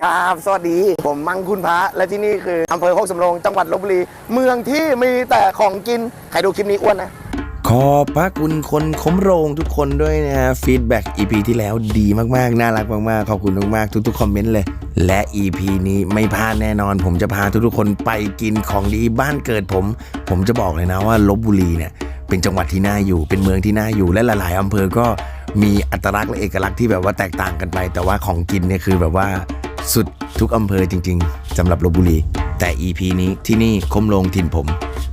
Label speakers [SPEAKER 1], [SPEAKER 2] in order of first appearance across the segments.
[SPEAKER 1] ครับ สวัสดี ผมมังคุณพระ และที่นี่คืออำเภอโคกสำโรงจังหวัดลบบุรี เมืองที่มีแต่ของกิน ใครดูคลิปนี้อ้วนนะ
[SPEAKER 2] ขอบพระคุณคนคมโรงทุกคนด้วยนะฮะฟีดแบ็ก EP ที่แล้วดีมากๆ น่ารักมากๆ ขอบคุณมากๆ ทุกๆคอมเมนต์เลย และ EP นี้ไม่พลาดแน่นอน ผมจะพาทุกๆคนไปกินของดีบ้านเกิดผม ผมจะบอกเลยนะว่าลบบุรีเนี่ยเป็นจังหวัดที่น่าอยู่เป็นเมืองที่น่าอยู่และหลายๆอำเภอก็มีอัตลักษณ์และเอกลักษณ์ที่แบบว่าแตกต่างกันไป แต่ว่าของกินเนี่ยคือแบบว่า สุดทุกอำเภอจริง ๆสำหรับลบบุรี แต่ EP นี้ที่นี่คมลงถิ่นผม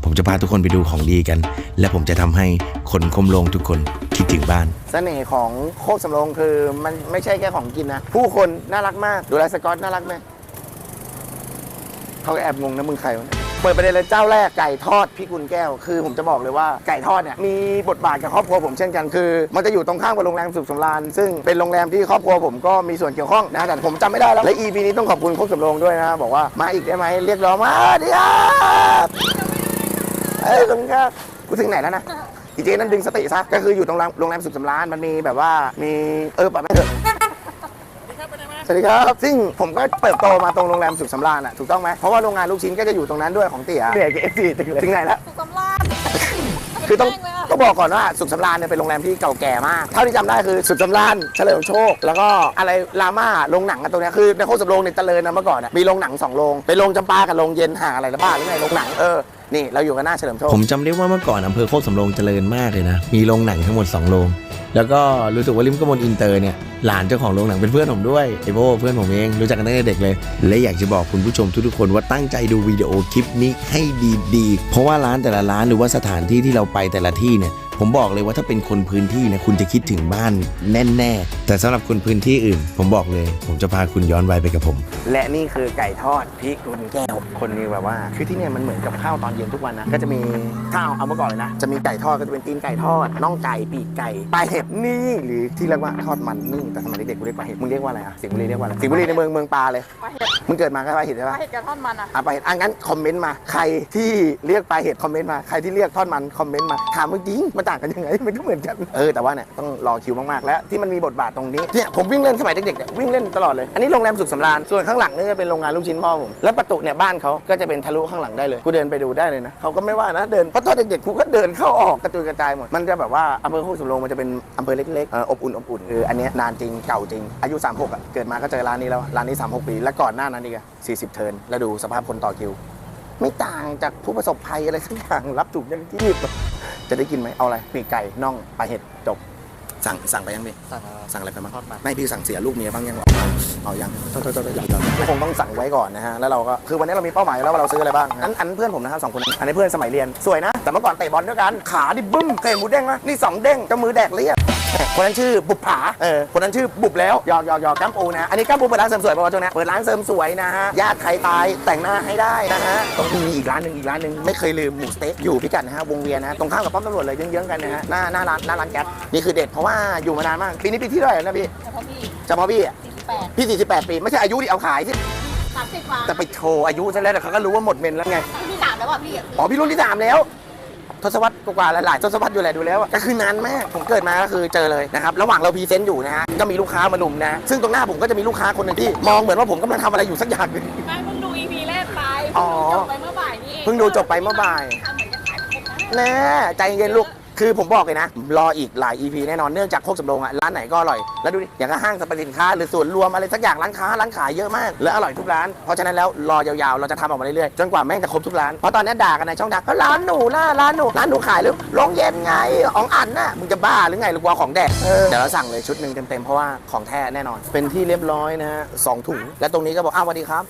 [SPEAKER 2] ผมจะพาทุกคนไปดูของดีกัน และผมจะทำให้คนคมลงทุกคนคิดถึงบ้าน
[SPEAKER 1] เสน่ห์ของโคกสำโรงคือมันไม่ใช่แค่ของกินนะ ผู้คนน่ารักมาก ดูแลสกอตน่ารักไหมเขาก็แอบงงนะมึงใครวะเนี่ย เปิดประเด็นเลยเจ้าแรกไก่ทอดพี่กุลแก้ว คือผมจะบอกเลยว่าไก่ทอดเนี่ยมีบทบาทกับครอบครัวผมเช่นกันคือ มันจะอยู่ตรงข้ามกับโรงแรมสุขสำราญซึ่งเป็นโรงแรมที่ครอบครัวผมก็มีส่วนเกี่ยวข้องนะแต่ผมจำไม่ได้แล้วและ EP นี้ต้องขอบคุณโคกสำโรงด้วยนะบอกว่ามาอีกได้ไหมเรียกร้องมาเดีครับเอ้ยคุณครับกูถึงไหนแล้วนะอีเจนั่นดึงสติซะก็คืออยู่ตรงโรงแรมสุขสำราญมันมีแบบว่ามีเออปะไม่เถอะ สวัสดีครับ ซึ่งผมก็เติบโตมาตรงโรงแรมสุขสำราญอะถูกต้องไหมเพราะว่าโรงงานลูกชิ้นก็จะอยู่ตรงนั้นด้วยของเตี๋ยเหนื่อยกับเอฟซีถึงไหนแล้ว
[SPEAKER 3] สุขสำราญ
[SPEAKER 1] คือต้อง
[SPEAKER 3] แจ้งเลยอะ
[SPEAKER 1] ต้องบอกก่อนว่าสุขสำราญเนี่ยเป็นโรงแรมที่เก่าแก่มาก เท่าที่จำได้คือสุขสำราญเฉลิมโชค แล้วก็อะไรลาม่าโรงหนังกันตรงเนี้ยคือในโคกสำโรงเนี่ยเจริญนะเมื่อก่อนอะมีโรงหนังสองโรงเป็นโรงจำปากับโรงเย็นห่างอะไรละบ้าหรือไงโรงหนังเออนี่เราอยู่กันหน้าเฉลิมโชค
[SPEAKER 2] ผมจำได้ว่าเมื่อก่อนอำเภอโคกสำโรงเจริญมากเลยนะ มีโรงหนังทั้งหมด 2 โรง แล้วก็รู้สึกว่าริมกมลอินเตอร์เนี่ย หลานเจ้าของโรงหนังเป็นเพื่อนผมด้วยไอโบเพื่อนผมเองรู้จักกันตั้งแต่เด็กเลย และอยากจะบอกคุณผู้ชมทุกๆคนว่าตั้งใจดูวิดีโอคลิปนี้ให้ดีๆ เพราะว่าร้านแต่ละร้านหรือว่าสถานที่ที่เราไปแต่ละที่เนี่ย ผมบอกเลยว่าถ้าเป็นคนพื้นที่เนี่ยคุณจะคิดถึงบ้านแน่ๆแต่สำหรับคนพื้นที่อื่น ผมบอกเลย ผมจะพาคุณย้อนวัยไปกับผม
[SPEAKER 1] และนี่คือไก่ทอดพริกกุนแก้วคนนี้แบบว่าคือที่เนี่ยมันเหมือนกับข้าวตอนเย็นทุกวันนะก็จะมีข้าวเอาเมื่อก่อนเลยนะจะมีไก่ทอดก็จะเป็นตีนไก่ทอดน่องไก่ปีกไก่ปลาเห็ดนี่หรือที่เรียกว่าทอดมันนึ่งแต่สมัยเด็กๆกูเรียกปลาเห็ดมึงเรียกว่าอะไรอะสิงห์บุรีเรียกว่าอะไรสิงห์บุรีในเมืองเมืองปลาเลย
[SPEAKER 3] ปลาเห็ด
[SPEAKER 1] มึงเกิดมาก็ปลาเห็ดใช่
[SPEAKER 3] ป
[SPEAKER 1] ปะ
[SPEAKER 3] ลาเห็ดกับทอดมันอะ
[SPEAKER 1] อะปลาเห็ดอะงั้นคอมเมนต์มาใครที่เรียกปลาเห็ดคอมเมนต์มาใครที่เรียกทอดมันคอมเมนต์มาถามมึงจริงมันต่างกันยังไงมันก็เหมือนกันเออแต่ว่าเนี่ยต้องรอคิวมากๆแล้วที่มันมีบทบาทตรงนี้เนี่ยผมวิ่งเล่นสมัยเด็กๆเนี่ยวิ่งเล่นตลอดเลยอันนี้โรงแรมสุขสำราญส่วนข้างหลังนี่จะเป็นโรงงานลูกชิ้นพ่อผมแล้วประตูเนี่ยบ้านเขาก็จะเป็นทะลุข้างหลังได้เลยกูเดินไปดูได้เลยนะเขาก็ไม่ว่านะเดินเพราะตอนเด็กๆกูก็เดินเข้าออกกระจุยกระจายหมดมันจะแบบว่าอำเภอโคกสำโรงมันจะเป็นอำเภอเล็กๆเอออบอุ่นอบอุ่นคืออันเนี้ยนานจริงเก่าจริงอายุ 36อะเกิดมาก็เจอร้านนี้แล้วร้านนี้ 36 ปี และก่อนหน้านั้นอีกอะ40 เทิร์นแล้วดูสภาพคนต่อคิว ไม่ต่างจากผู้ประสบภัยอะไรสักอย่างรับถูกยังชีพ จะได้กินไหมเอาอะไรปีกไก่น่องปลาเห็ดจบ สั่งสั่งไปยังพี่
[SPEAKER 4] สั่ง
[SPEAKER 1] สั่งอะไรไปบ้าง
[SPEAKER 4] ทอดมัน
[SPEAKER 1] ไม่พี่สั่งเสียลูกเมียบ้างยังวะเอายังโทษโทษโทษยังยังคงต้องสั่งไว้ก่อนนะฮะแล้วเราก็คือวันนี้เรามีเป้าหมายแล้วว่าเราซื้ออะไรบ้างอันอันเพื่อนผมนะครับสองคนอันนี้เพื่อนสมัยเรียนสวยนะแต่เมื่อก่อนเตะบอลด้วยกันขาดิบึ้มเคยเห็นหมูเด้งไหมนี่สองเด้งเจ้ามือแดกเลียด คนนั้นชื่อบุบผาเออคนนั้นชื่อบุบแล้วหยอกหยอกหยอกก้ามปูนะ อันนี้ก้ามปูเปิดร้านเสริมสวยป่าวะช่วงนี้เปิดร้านเสริมสวยนะฮะญาติใครตายแต่งหน้าให้ได้นะฮะตรงนี้มีอีกร้านหนึ่งอีกร้านหนึ่งไม่เคยลืมหมูสเต็กอยู่พิกัดนะฮะวงเวียนนะฮะตรงข้ามกับป้อมตำรวจเลยเยื้องๆกันนะฮะหน้าหน้าร้านหน้าร้านแก๊สนี่คือเด็ดเพราะว่าอยู่มานานมากปีนี้ปีที่เท่าไหร่แล้วนะพี่
[SPEAKER 3] เฉพาะพี่
[SPEAKER 1] เฉพาะพี่อะ
[SPEAKER 3] 48
[SPEAKER 1] พี่48ปีไม่ใช่อายุที่เอาขายที่
[SPEAKER 3] 30กว่า
[SPEAKER 1] แต่ไปโชว์อายุซะแล้วแต่เขาก็รู้ว่าหมดเมนแล้วไง
[SPEAKER 3] พี่สามแล้วอะพี่
[SPEAKER 1] อ๋อพี่รุ่นที่3แล้ว ทศวรรษกว่าๆหลายๆทศวรรษอยู่แหละดูแล้วอะก็คือนานมากผมเกิดมาก็คือเจอเลยนะครับระหว่างเราพรีเซนต์อยู่นะฮะก็มีลูกค้ามาลุมนะ ซึ่งตรงหน้าผมก็จะมีลูกค้าคนหนึ่งที่ มองเหมือนว่าผมกำลังทำอะไรอยู่สักอย่างหนึ่ง
[SPEAKER 3] ไม่เพิ่งดู EP แรกไป
[SPEAKER 1] อ๋อ
[SPEAKER 3] จบไปเมื่อบ่ายนี่เอง
[SPEAKER 1] เพิ่งดูจบไปเมื่อบ่าย
[SPEAKER 3] ทำเหมือนจะขายครบนะ
[SPEAKER 1] แน่ใจเย็นลูก คือผมบอกเลยนะ รออีกหลาย EP แน่นอนเนื่องจากโคกสำโรงอะร้านไหนก็อร่อย แล้วดูดิอย่างกับห้างสรรพสินค้า หรือส่วนรวมอะไรสักอย่างร้านค้าร้านขายเยอะมาก และอร่อยทุกร้าน เพราะฉะนั้นแล้วรอยาวๆ เราจะทำออกมาเรื่อยๆ จนกว่าแม่งจะครบทุกร้าน เพราะตอนนี้ด่ากันในช่องดักร้านหนูล่ะร้านหนูร้านหนูขายหรือโรงเย็นไงของอันน่ะมึงจะบ้าหรือไงหรือกลัวของแดกเดี๋ยวเราสั่งเลยชุดหนึ่งเต็มๆเพราะว่าของแท้แน่นอน เป็นที่เรียบร้อยนะฮะสองถุงและตรงนี้ก็บอกอ้าวสวัสดีครับ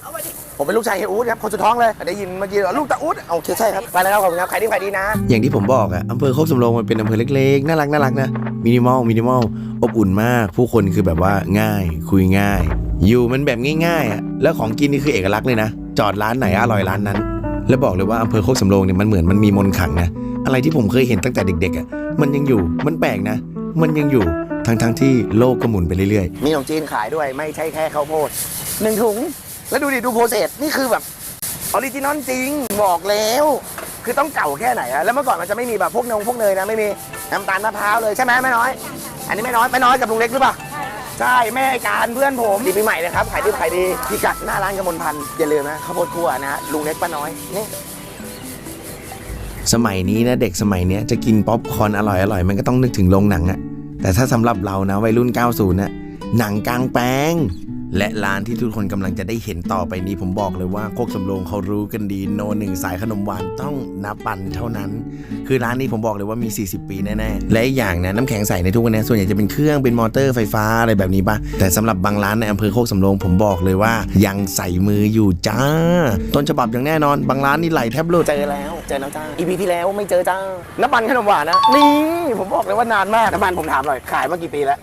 [SPEAKER 1] ผมเป็นลูกชายเฮียอู๊ดครับคนสุดท้องเลยได้ยินเมื่อกี้ว่าลูกตาอู๊ดโอเคใช่ครับไปแล้วครับขอบคุณครับใครดีใครดีนะ
[SPEAKER 2] อย่างที่ผมบอกอะอำเภอโคกสำโรงมันเป็นอำเภอเล็กๆ น่ารักน่ารักนะมินิมอลมินิมอลอบอุ่นมาก ผู้คนคือแบบว่าง่าย คุยง่าย อยู่มันแบบง่ายๆอะแล้วของกินนี่คือเอกลักษณ์เลยนะ จอดร้านไหนอร่อยร้านนั้น แล้วบอกเลยว่าอำเภอโคกสำโรงเนี่ยมันเหมือนมันมีมนขังนะอะไรที่ผมเคยเห็นตั้งแต่เด็กๆอะมันยังอยู่มันแปลกนะ มันยังอยู่ทั้งๆที่โลกก็หมุนไปเรื่อยๆ
[SPEAKER 1] มีขนมจีนขายด้วยไม่ใช่แค่ข้าวโพดหนึ่งถุง แล้วดูดิดูโปรเซสนี่คือแบบออริจินอลจริงบอกแล้ว คือต้องเก่าแค่ไหนอะแล้วเมื่อก่อนมันจะไม่มีแบบพวกนงพวกเนยนะไม่มีน้ำตาลมะพร้าวเลยใช่ไหมแม่น้อย อันนี้แม่น้อยแม่น้อยกับลุงเล็กหรือเปล่าใช่แม่การเพื่อนผมดีปีใหม่นะครับขายดีขายดีพิกัดหน้าร้านกมลพันธ์อย่าลืมนะข้าวโพดคั่วนะลุงเล็กป้าน้อยนี่
[SPEAKER 2] สมัยนี้นะเด็กสมัยเนี้ยจะกินป๊อปคอร์นอร่อยอร่อยมันก็ต้องนึกถึงโรงหนังอะแต่ถ้าสำหรับเรานะวัยรุ่น 90นะหนังกลางแปลง และร้านที่ทุกคนกำลังจะได้เห็นต่อไปนี้ผมบอกเลยว่าโคกสำโรงเขารู้กันดีโนหนึ่งสายขนมหวานต้องนับปันเท่านั้น คือร้านนี้ผมบอกเลยว่ามี 40 ปีแน่ๆและอีกอย่างนะน้ำแข็งใสในทุกวันนี้ส่วนใหญ่จะเป็นเครื่องเป็นมอเตอร์ไฟฟ้าอะไรแบบนี้ปะแต่สำหรับบางร้านในอำเภอโคกสำโรงผมบอกเลยว่า ยังใส่มืออยู่จ้า ต้นฉบับอย่างแน่นอน บางร้านนี่ไหลแทบหลุด
[SPEAKER 1] เจอแล้วเจอแล้วจ้าอีพีที่แล้วไม่เจอจ้าน้ำมันขนมหวานนะนี่ผมบอกเลยว่านานมากน้ำมันผมถามหน่อยขายมากี่ปีแล้ว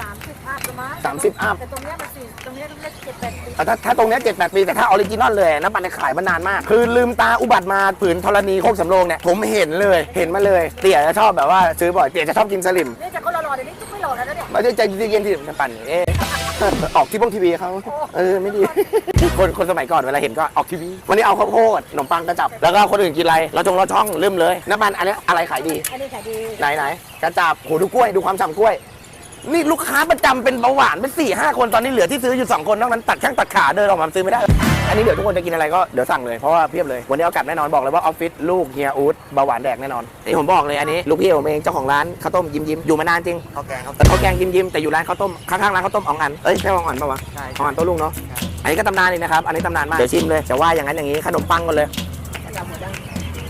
[SPEAKER 3] สามสิบอัพประมาณ
[SPEAKER 1] 30อัพ
[SPEAKER 3] แต่ตรงเนี้ยมันสี่ ตรงเนี้ยตรงเนี้ยเจ็ดแปดปี
[SPEAKER 1] ถ้าถ้าตรงเนี้เจ็ดแปดปี แต่ถ้าออริจินอลเลยน้ำมันเนี่ยขายมานานมาก คือลืมตาอุบัติมาผืนธรณีโคกสำโรงเนี่ยผมเห็นเลยเห็นมาเลย เตี่ยจะชอบแบบว่าซื้อบ่อยเตี่ยจะชอบกินสลิม
[SPEAKER 3] นี่จะก็รอๆเดี๋ยวนี้ก็ไม่รอแล้วนะเนี่ย
[SPEAKER 1] ไม่ใช่ใจเย็นๆที่จะปั่นเอ๊ะ ออกที่พวกทีวีเขาเออไม่ดี คนคนสมัยก่อนเวลาเห็นก็ออกทีวี วันนี้เอาข้าวโพดขนมปังกระจับ แล้วก็คนอื่นกินอะไรเราจงเราช่องลืมเลยน้ำมันอันเนี้ยอะไรขายดี
[SPEAKER 3] อันนี้ขายดี
[SPEAKER 1] ไหนไหนกระจับโหดูกล้วยดูความฉ่ำกล้วย นี่ลูกค้าประจำเป็นเบาหวานเป็นสี่ห้าคนตอนนี้เหลือที่ซื้ออยู่สองคนนอกนั้นตัดแข้งตัดขาเดินออกมาซื้อไม่ได้ อันนี้เดี๋ยวทุกคนจะกินอะไรก็เดี๋ยวสั่งเลยเพราะว่าเพียบเลยวันนี้เอากลับแน่นอนบอกเลยว่าออฟฟิศลูกเฮียอูดเบาหวานแดกแน่นอนนี่ผมบอกเลยอันนี้ลูกพี่ผมเองเจ้าของร้านข้าวต้มยิ้มยิ้มอยู่มานานจริงข้าวแกงข้าวแกงยิ้มยิ้มแต่อยู่ร้านข้าวต้มข้างๆร้านข้าวต้มอ่องอันเอ้ยใช่อองอันปะวะ ใช่อองอันโตัวลุงเนาะ อันนี้ก็ตำนานนี่นะครับ อันนี้ตำนานมาก เดี๋ยวชิมเลย จะว่าอย่างนั้นอย่างนี้ขนมปังก่อนเลย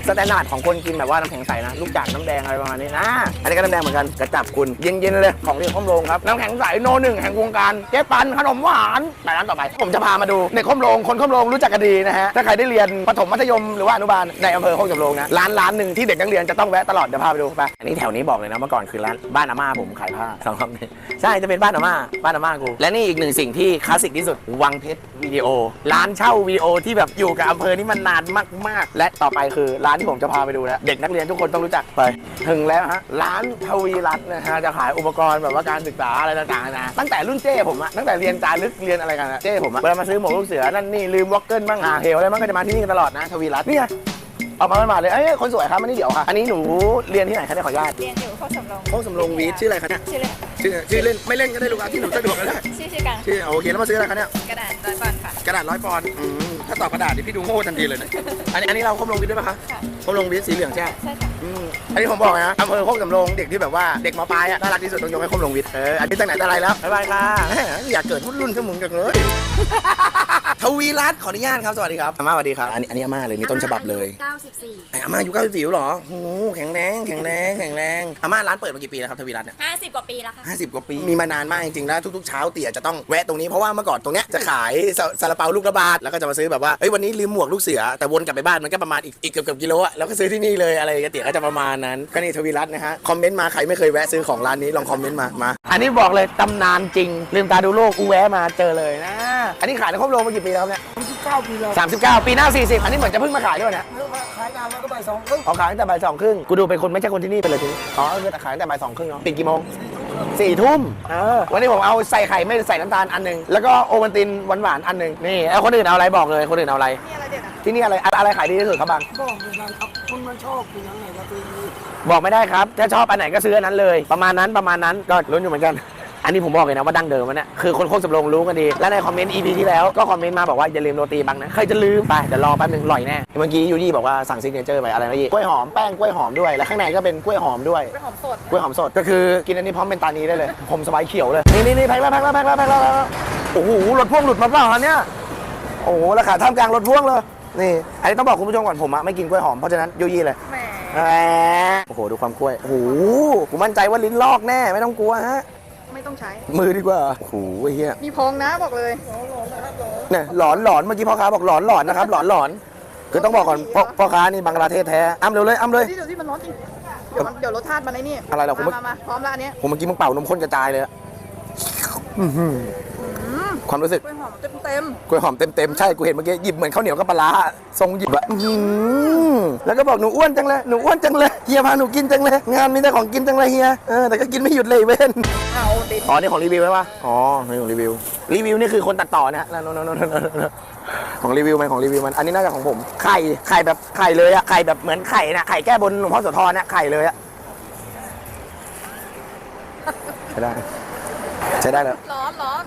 [SPEAKER 1] สแตนดาร์ดของคนกินแบบว่าน้ำแข็งใสนะ ลูกจากน้ำแดงอะไรประมาณนี้นะ อันนี้ก็น้ำแดงเหมือนกันกระจับคุณเย็นๆเลยของเรียนข้อมโรงครับ น้ำแข็งใสโนหนึ่งแห่งวงการเจ๊ปันขนมหวานไปร้านต่อไป ผมจะพามาดูในข้อมโรงคนข้อมโรงรู้จักกันดีนะฮะถ้าใครได้เรียนประถมมัธยมหรือว่าอนุบาลในอำเภอโคกสำโรงนะร้านร้านหนึ่งที่เด็กนักเรียนจะต้องแวะตลอดเดี๋ยวพาไปดูไปอันนี้แถวนี้บอกเลยนะเมื่อก่อนคือร้านบ้านอาม่าผมขายผ้าสองคำนี้ใช่จะเป็นบ้านอาม่าบ้านอาม่ากูและนี่อีกหนึ่งสิ่งที่คลาสสิกที่สุดวังเพชรวิดีโอ ร้านเช่าวิดีโอที่แบบอยู่กับอำเภอนี้มันนานมากๆ และต่อไปคือร้านที่ผมจะพาไปดูแล้วเด็กนักเรียนทุกคนต้องรู้จักไป ถึงแล้วฮะร้านทวีรัตน์นะฮะจะขายอุปกรณ์แบบว่าการศึกษาอะไรต่างๆนะตั้งแต่รุ่นเจ้ผมอะตั้งแต่เรียนจารึกเรียนอะไรกันอะเจ้ผมอะเวลามาซื้อหมวกลูกเสือนั่นนี่ลืมวอกเกิลบ้างหาเหวอะไรบ้างก็จะมาที่นี่กันตลอดนะทวีรัตน์เนี่ยเอามามาเลยเอ้ยคนสวยครับอันนี้เดี๋ยวค่ะ อันนี้หนูเรียนที่ไหนคะเนี่ยขออนุญาต
[SPEAKER 3] เรียนอยู่ข้อสำรอง
[SPEAKER 1] โคกสำโรงวีทชื่ออะไรคะเนี่ย
[SPEAKER 3] ชื่อเลย
[SPEAKER 1] ชื่อชื่อเล่นไม่เล่นก็ได้ลูกค้าที่หนูสะดวกก็ได้
[SPEAKER 3] ชื่อชื่อกัน
[SPEAKER 1] ชื่อโอเคแล้วมาซื้ออะไรคะเนี่ย
[SPEAKER 3] กระดาษร้อยปอนด์ค่ะ
[SPEAKER 1] กระดาษร้อยปอนด์อืม ถ้าตอบกระดาษนี่พี่ดูโง่ทันทีเลยนะอันนี้อันนี้เราคมลงวิทย์ด้วยปะคะ
[SPEAKER 3] ค่ะ
[SPEAKER 1] คมลงวิทย์สีเหลืองใช่ไหม
[SPEAKER 3] ใช่ค่ะ
[SPEAKER 1] อืมอันนี้ผมบอกนะอำเภอโคกสำโรงเด็กที่แบบว่าเด็กมปลายอะน่ารักที่สุดต้องยกให้คมลงวิทย์เอออันนี้ตั้งไหนแต่ไรแล้วบ๊ายบายค่ะแหมอยากเกิดรุ่นรุ่นเสมุนจังเลย ทวีรัตน์ขออนุญาตครับสวัสดีครับอาม่าสวัสดีครับอันนี้อันนี้อาม่าเลยนี่ต้นฉบับเลย
[SPEAKER 3] 94
[SPEAKER 1] ไอ้อาม่าอายุเก้าสิบสี่เหรอโอ้โหแข็งแรงแข็งแรงแข็งแรงอาม่าร้านเปิดมากี่ปีแล้วครับทวีรัตน์เนี่ย
[SPEAKER 3] 50 กว่าปีแล้วค่ะ
[SPEAKER 1] ห้าสิบกว่าปี มีมานานมากจริงๆแล้วทุกๆเช้าเตี๋ยจะต้องแวะตรงนี้เพราะว่าเมื่อก่อนตรงเนี้ยจะขายซาซาลาเปาลูกระบาดแล้วก็จะมาซื้อแบบว่าเอ้ยวันนี้ลืมหมวกลูกเสือแต่วนกลับไปบ้านมันก็ประมาณอีกอีกเกือบเกือบกิโลอะแล้วก็ซื้อที่นี่เลยอะไรอย่างเงี้ยเตี๋ยก็จะประมาณนั้นก็นี่ทวีรัตน์นะฮะคอมเมนต์มาใครไม่เคยแวะซื้อของร้านนี้ลองคอมเมนต์มามา อันนี้บอกเลยตำนานจริงลืมตาดูโลกกูแวะมาเจอเลยนะ อันนี้ขายในครอบโรงมากี่ปีแล้วเนี่ย
[SPEAKER 4] 39ปีแล้ว
[SPEAKER 1] 39ปีหน้า40อันนี้เหมือนจะเพิ่งมาขายด้วยนะ
[SPEAKER 4] ขายนานแล้วก็บ่ายสองครึ่ง
[SPEAKER 1] เอาขายตั้งแต่บ่ายสองครึ่งกูดูเป็นคนไม่ใช่คนที่นี่ไปเลยทีนี้อ๋อคือแต่ขายตั้งแต่บ่ายสองครึ่งเนาะปิดกี่โมง สี่ทุ่มเออวันนี้ผมเอาใส่ไข่ไม่ใส่น้ำตาลอันหนึ่งแล้วก็โอวัลตินหวานๆอันหนึ่งนี่แล้วคนอื่นเอาอะไรบอกเลยคนอื่นเอาอะไร
[SPEAKER 3] นี่อะไรเด็ดอะ
[SPEAKER 1] ที่นี่อะไรอะไรขายดีที่สุดครับบาง
[SPEAKER 4] บอกเลยนะครับคุณมันชอบกินอะไรก็คือ
[SPEAKER 1] บอกไม่ได้ครับถ้าชอบอันไหนก็ซื้ออันนั้นเลย ประมาณนั้นประมาณนั้นก็ลุ้นอยู่เหมือนกัน อันนี้ผมบอกเลยนะว่าดั้งเดิมมันเนี่ยคือคนโคกสำโรงรู้กันดี และในคอมเมนต์ EP ที่แล้วก็คอมเมนต์มาบอกว่าอย่าลืมโรตีบังนะใครจะลืมไปเดี๋ยวรอแป๊บนึงอร่อยแน่เมื่อกี้ยูยี่บอกว่าสั่งซิกเนเจอร์ไปอะไรนะยี่กล้วยหอมแป้งกล้วยหอมด้วยแล้วข้างในก็เป็นกล้วยหอมด้วย
[SPEAKER 3] เป็นหอมสด
[SPEAKER 1] กล้วยหอมสดก็คือกินอันนี้พร้อมเป็นตานีได้เลย ผมสบายเขียวเลยนี่นี่นี่แพ็คแล้วแพ็คแล้วแพ็คแล้วแพ็คแล้วแพ็คแล้วโอ้โหรถพ่วงหลุดมาเปล่าคันเนี้ยโอ้โหราคาท่ามกลางรถพ่วงเลยนี่อันนี้ต้องบอกคุณผู้ชมก่อนผมอะไม่กินกล้วยหอมเพราะฉะนั้นยูยี่เลย
[SPEAKER 3] แหม
[SPEAKER 1] แหมโอ้โหดูความกล้วยโอ้โหผมมั่นใจว่าลิ้นลอกแน่ไม่ต้องกลัวฮะ
[SPEAKER 3] ไม่ ต้องใช้
[SPEAKER 1] มือดีกว่าโอ้โหเฮีย
[SPEAKER 3] มีพองนะบอกเลย
[SPEAKER 1] เนี่ยหลอนหลอนเมื่อกี้พ่อค้าบอกหลอนหลอนนะครับ หลอนหลอนคือต้องบอกก่อนพ่อพ่อค้านี่บังกลาเทศแท้อ้ำเร็วเลยอ้ำเลย
[SPEAKER 3] ที่เดี๋ยวที่มันร้อนจริง เดี๋ยวมันเดี๋ยวรสชาติมันไอ้นี่
[SPEAKER 1] อะไรเหรอผม
[SPEAKER 3] มามามาพร้อมแล้วอันเนี้ย
[SPEAKER 1] ผมเมื่อกี้มึงเป่านมข้นกระจายเลยอะอื้อหือ ความรู้สึก
[SPEAKER 3] กล้วยหอมเต็มเต็ม
[SPEAKER 1] กล้วยหอมเต็มๆใช่กูเห็นเมื่อกี้หยิบเหมือนข้าวเหนียวกับปลาร้าทรงหยิบอะอื้อหือแล้วก็บอกหนูอ้วนจังเลยหนูอ้วนจังเลยเฮียพาหนูกินจังเลยงานมีแต่ของกินจังเลยเฮียเออแต่ก็กินไม่หยุดเลยเว้น
[SPEAKER 3] ๆเอาติด
[SPEAKER 1] อ๋อนี่ของรีวิวไหมวะอ๋อนี่ของรีวิวรีวิวนี่คือคนตัดต่อนะฮะนั่นนั่นนั่นนั่นนั่นของรีวิวมันของรีวิวมันอันนี้น่าจะของผมไข่ไข่แบบไข่เลยอะไข่แบบเหมือนไข่นะไข่แก้บนหลวงพ่อโสธรนะไข่เลยอะใช่ได้ใช้ได้แล้ว
[SPEAKER 3] ร้อนร้อน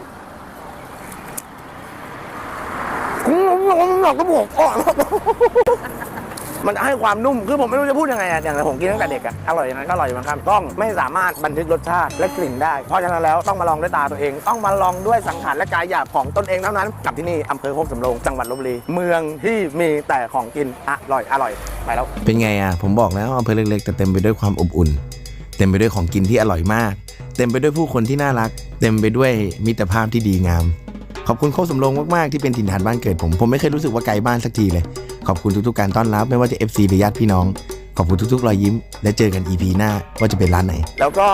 [SPEAKER 1] ผมหลอกก็บอกอ่อนมันจะให้ความนุ่ม คือผมไม่รู้จะพูดยังไงอะอย่างผมกินตั้งแต่เด็กอะอร่อยอย่างนั้นก็อร่อยบางคำต้องไม่สามารถบันทึกรสชาติและกลิ่นได้ เพราะฉะนั้นแล้วต้องมาลองด้วยตาตัวเอง ต้องมาลองด้วยสังขารและกายหยาบของตนเองเท่านั้นกับที่นี่อำเภอโคกสำโรงจังหวัดลบบุรี เมืองที่มีแต่ของกินอร่อยอร่อยไปแล้ว
[SPEAKER 2] เป็นไงอะผมบอกแล้วอำเภอเล็กๆแต่เต็มไปด้วยความอบอุ่น เต็มไปด้วยของกินที่อร่อยมาก เต็มไปด้วยผู้คนที่น่ารัก เต็มไปด้วยมิตรภาพที่ดีงาม ขอบคุณโคสำโรงมากๆที่เป็นถิ่นฐานบ้านเกิดผม ผมไม่เคยรู้สึกว่าไกลบ้านสักทีเลย ขอบคุณทุกๆการต้อนรับไม่ว่าจะ FC หรือญาติพี่น้อง ขอบคุณทุกๆรอยยิ้ม และเจอกัน EP หน้าว่าจะเป็นร้านไหน
[SPEAKER 1] แล้วก็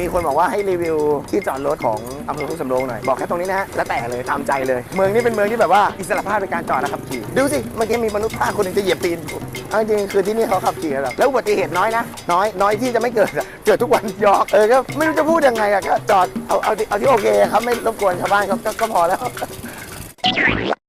[SPEAKER 1] มีคนบอกว่าให้รีวิวที่จอดรถของอำเภอพุทธสำโรงหน่อยบอกแค่ตรงนี้นะฮะแล้วแต่เลยตามใจเลย เมืองนี้เป็นเมืองที่แบบว่าอิสระภาพในการจอดนะครับขี่ดูสิเมื่อกี้มีมนุษย์ป้าคนหนึงจะเหยียบตีนผมเอาจริงๆคือที่นี่เขาขับขี่กันแบบแล้วอุบัติเหตุน้อยนะ น้อยน้อยที่จะไม่เกิดอะเกิดทุกวันหยอกเออก็ไม่รู้จะพูดยังไงอะก็จอดเอาเอาที่เอาที่โอเคครับไม่รบกวนชาวบ้านครับก็ก็พอแล้ว